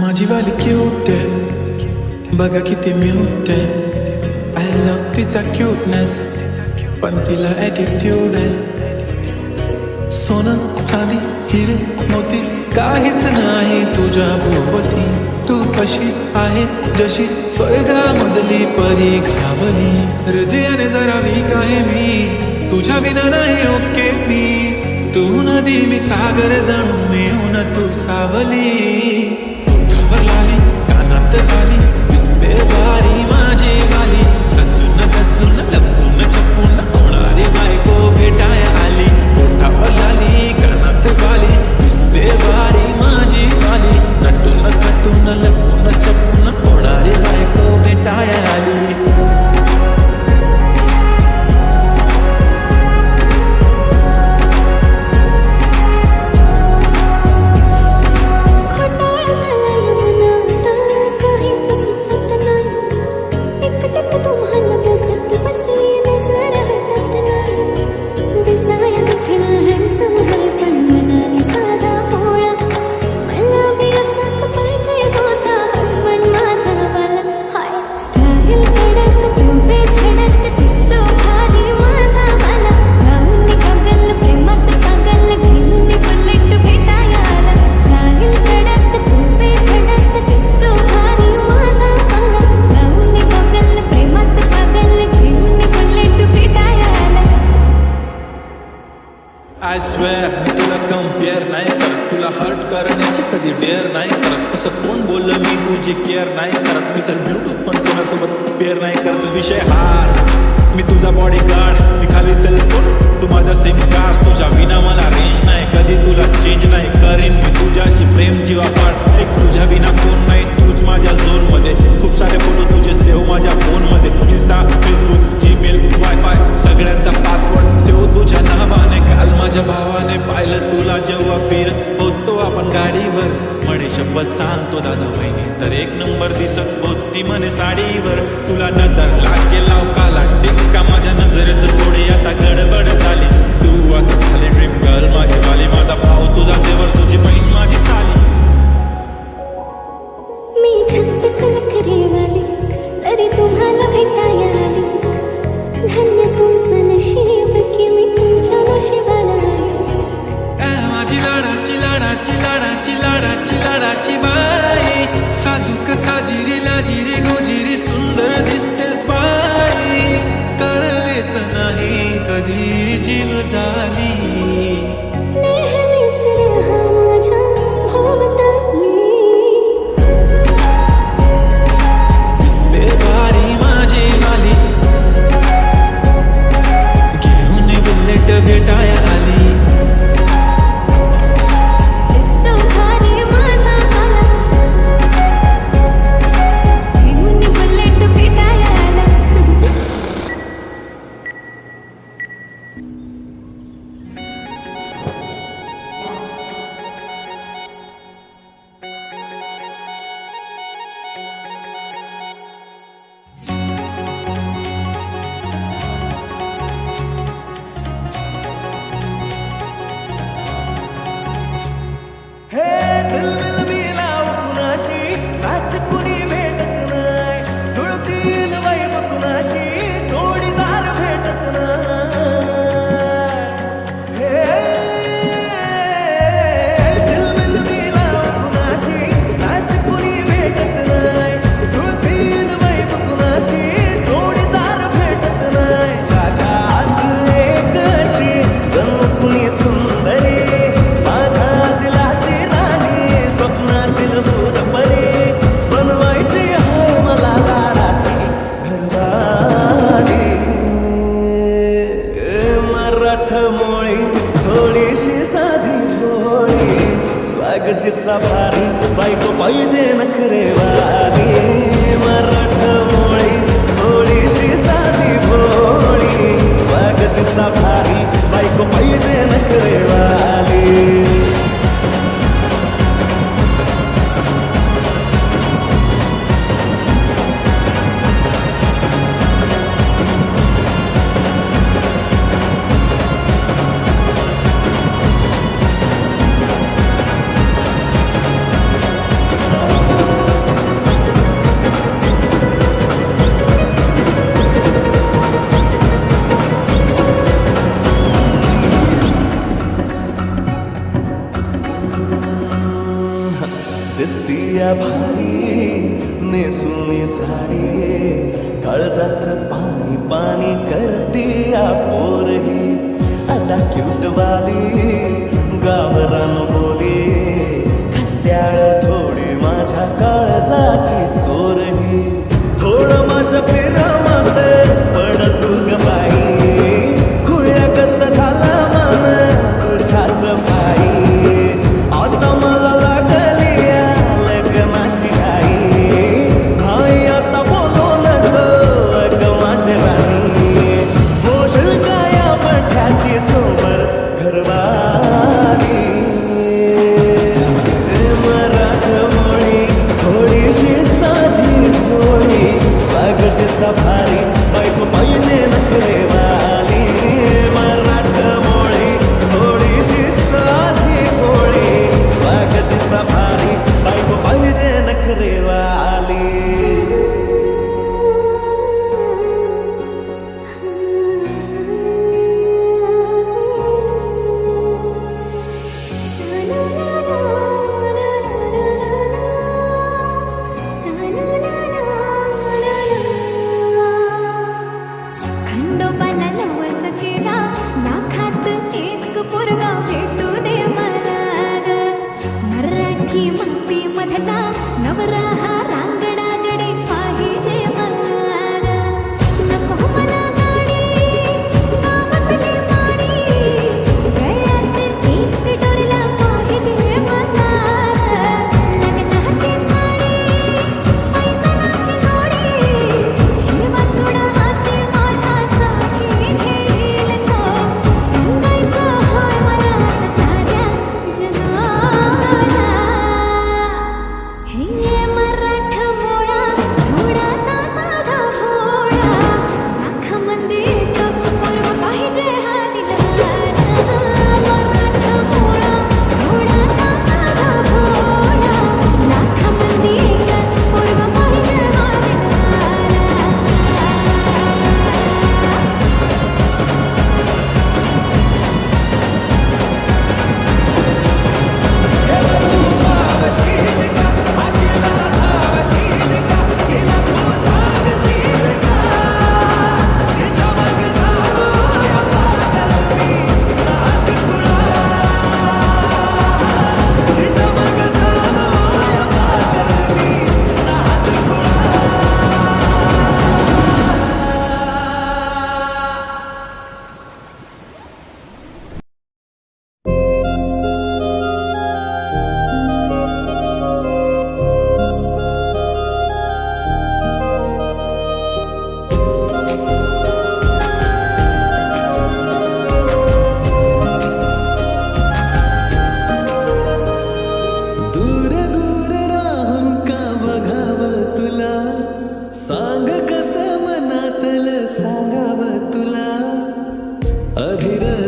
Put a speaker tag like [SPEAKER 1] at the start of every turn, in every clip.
[SPEAKER 1] माझी वाली क्यूट आहे. बघा किती म्यूट आहे. आय लव्ह तिचा क्यूटनेस पण तिला ॲटिट्यूड आहे. सोनं चांदी हिरे मोती काहीच नाही तुझ्या भोवती. तू कशी आहे जशी स्वर्गामधली परी घावली. हृदयाने जरा वीक आहे मी. तुझ्या विना नाही ओके मी. तू नदी मी सागर जाणून मिळून तू सावली.
[SPEAKER 2] केअर नाही
[SPEAKER 1] करत. असं कोण बोललं मी? तुझी केअर नाही करत. मी तर ब्लूटूथ पण कोणासोबत पेअर नाही करत. विषय हार मी तुझा बॉडी गार्ड मी खाली सेलफोन तू माझा सिम कार्ड तुझ्या विना मला रेंज नाही. कधी तुला चेंज नाही करीन मी तुझ्याशी प्रेम जीवा पाड एक तुझ्या विना कोण नाही. तूच माझ्या झोनमध्ये. खूप सारे फोटो तुझे सेव माझ्या फोनमध्ये. इन्स्टा फेसबुक जीमेल वायफाय सगळ्यांचा पासवर्ड सेव तुझ्या नावाने. काल माझ्या भावाने पाहिलं तुला जेव्हा फिर होतो आपण गाडीवर. म्हणे शपथ सांगतो दादा वहिनी. तर एक नंबर दिसत होती म्हणे साडीवर. तुला नजर लागेल लाव काला टिक्का माझ्या नजर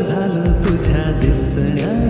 [SPEAKER 1] झालो
[SPEAKER 2] तुझ्या दिसण्या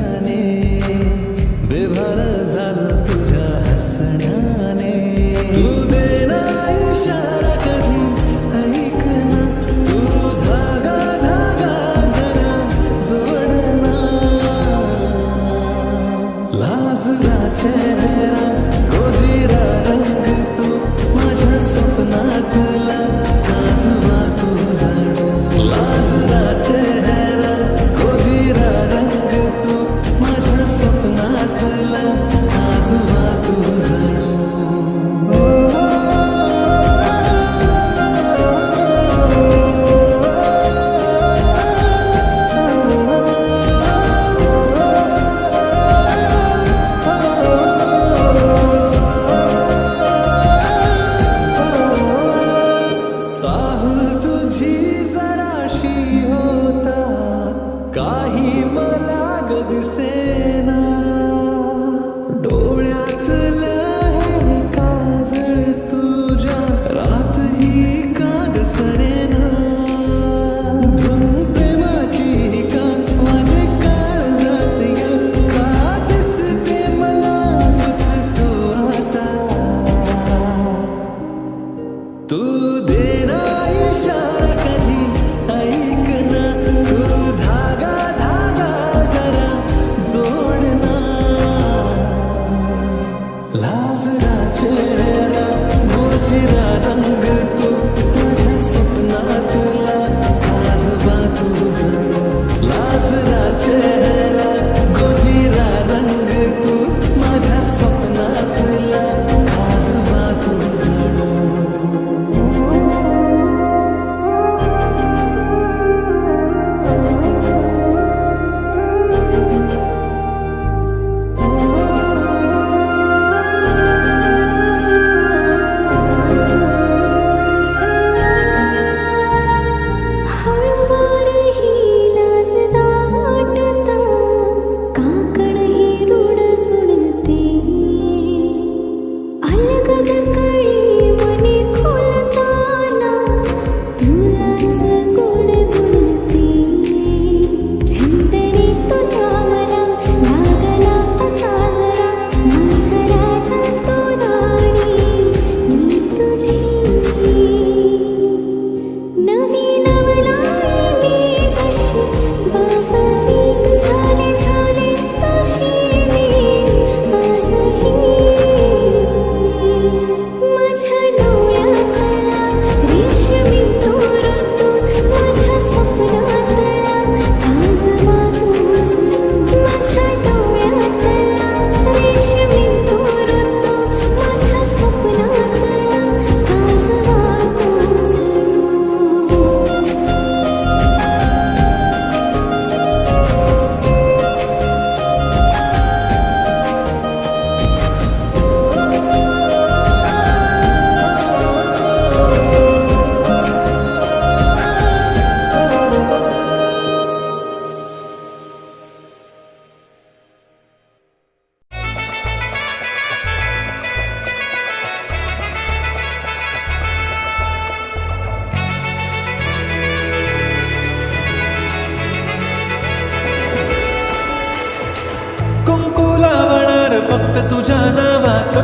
[SPEAKER 1] फक्त तुझ्या नावाच.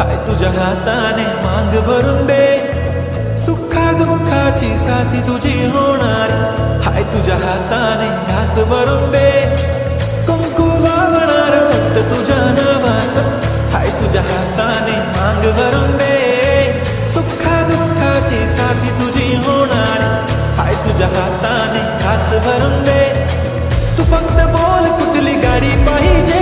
[SPEAKER 1] हाय तुझ्या हाताने मांग भरून दे. सुखा दुःखाची साथी तुझी होणार. हाय तुझ्या हाताने घास भरून दे. कुंकू वावणार फक्त तुझ्या नावाच. हाय तुझ्या हाताने मांग भरून दे. सुखा दुःखाची साथी तुझी होणार. हाय तुझ्या हाताने घास भरून दे. तू फक्त बोल कुठली गाडी पाहिजे?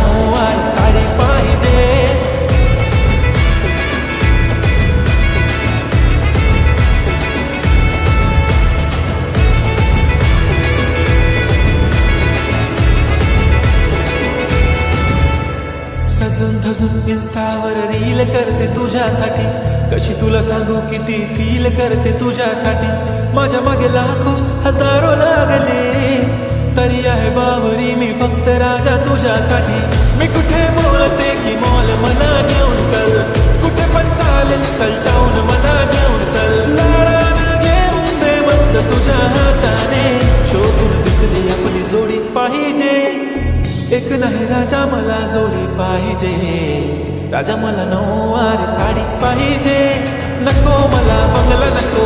[SPEAKER 1] सजून धजून इन्स्टावर रील करते तुझ्यासाठी. कशी तुला सांगू किती फील करते तुझ्यासाठी. माझ्या मागे लाखो हजारो लागले. तरी आहे बावरी मी फक्त राजा तुझ्यासाठी. मी कुठे बोलते की मॉल मना घेऊन चल. कुठे पण चालेल चल टाऊन मना घेऊन चल. घेऊन दे मस्त तुझ्या हाताने. शोधून दिसली आपली जोडी पाहिजे एक नाही राजा मला जोडी पाहिजे. राजा मला नऊवारी साडी पाहिजे. नको मला बंगला नको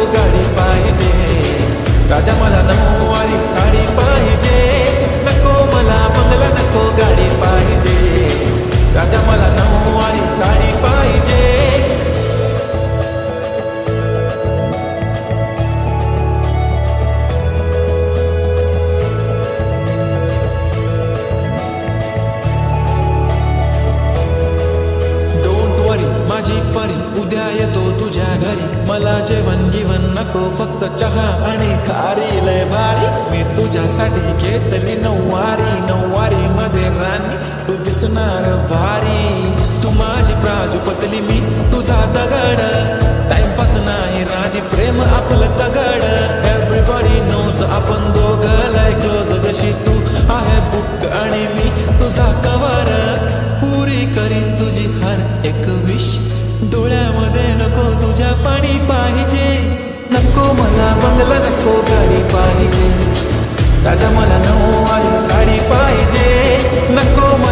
[SPEAKER 1] दिसणार भारी. तू माझी प्राजूपतली मी तुझा दगड. टाइमपास नाही राणी प्रेम आपलं दगड एव्हरीबॉडी नोज आपण दोघं लय क्लोज जशी तू आहे बुक आणि मी तुझा कवर पुरी करीन तुझी हर एक विश डोळ्यामध्ये नको तुझ्या पाणी पाहिजे. नको मला बंगला नको गाडी पाहिजे. राजा मला नऊवारी साडी पाहिजे. नको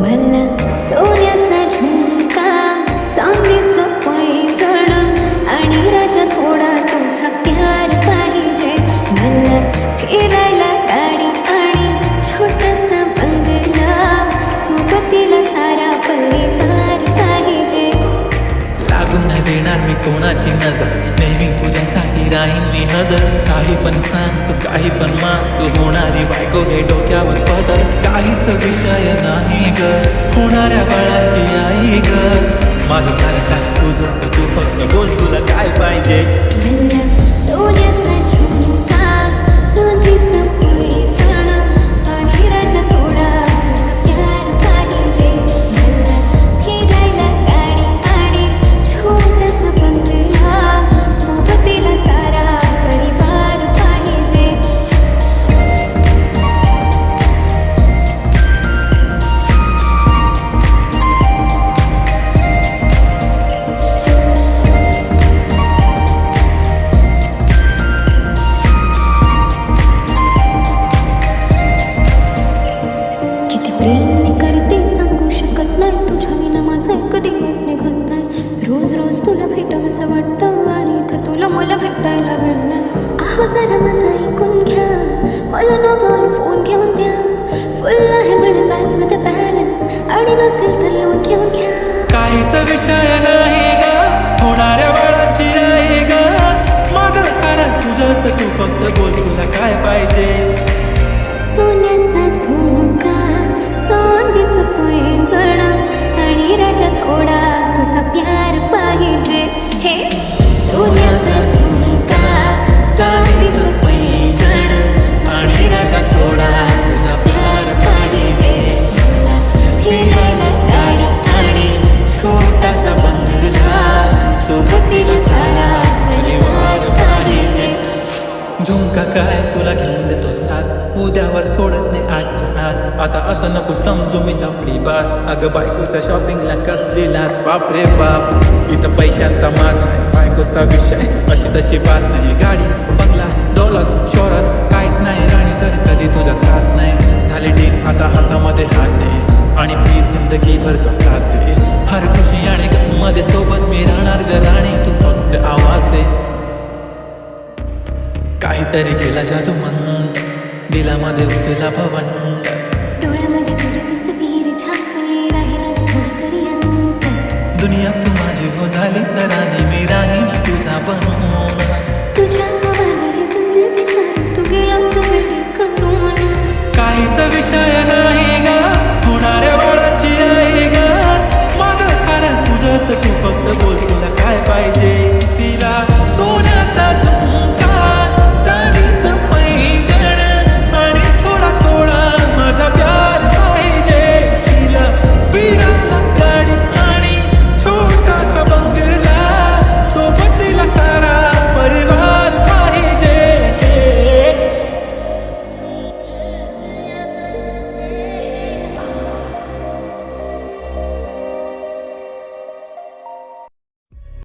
[SPEAKER 2] मला सोन्याचा झुमका चांदीचं पैंजण आणि राजा थोडा तुझा प्यार पाहिजे. मला फिरायला गाडी आणि छोटासा बंगला सोबतीला सारा परिवार पाहिजे.
[SPEAKER 1] लागू नाही देणार मी कोणाची नजर? नेहमी तुझ्यासाठी राहीन मी हजर. काही पण सांग तू काही पण मान तू होणारी बायको डोक्यावर पदर. काहीच विषय नाही ग. होणाऱ्या बाळाची आई ग. माझं सारं काय तुझं तू फक्त बोल तुला काय पाहिजे?
[SPEAKER 2] मला नवा फोन घेऊन द्या. फुल आहे म्हणे बॅगमध्ये बॅलन्स आणि नसेल तर लोन घेऊन घ्या.
[SPEAKER 1] काहीच विषय नाही ग होणाऱ्या बाळाची नाही ग. माझं सारं तुझंच तू फक्त बोल तुला काय पाहिजे.
[SPEAKER 2] सोन्याचा झुमका चांदीचं पैंजण आणि राजा थोडा तुझा प्यार पाहिजे. हे सोन्याचा झुमका
[SPEAKER 1] काय तुला घेऊन देतो साथ? उद्यावर सोडत नाही आजच्या आज. आता असं नको समजू मी नफडी बात. अगं बायकोच्या शॉपिंगला कसलेला बाप रे बाप. इथं पैशांचा माज आहे बायकोचा विषय. अशी तशी बात नाही. गाडी बंगला दौलत शोरत काहीच नाही. राणी सर कधी तुझा साथ नाही. झाली डील आता हातामध्ये हात दे. आणि प्लीज जिंदगी भरचा साथ दे. हर खुशी आणि मध्ये सोबत मी राहणार ग राणी. तू फक्त आवाज दे. काहीतरी केला जातो मंद. दिलामध्ये उठला पवन डोळ्यामध्ये तुझी दुनिया तू माझी हो झाली सरा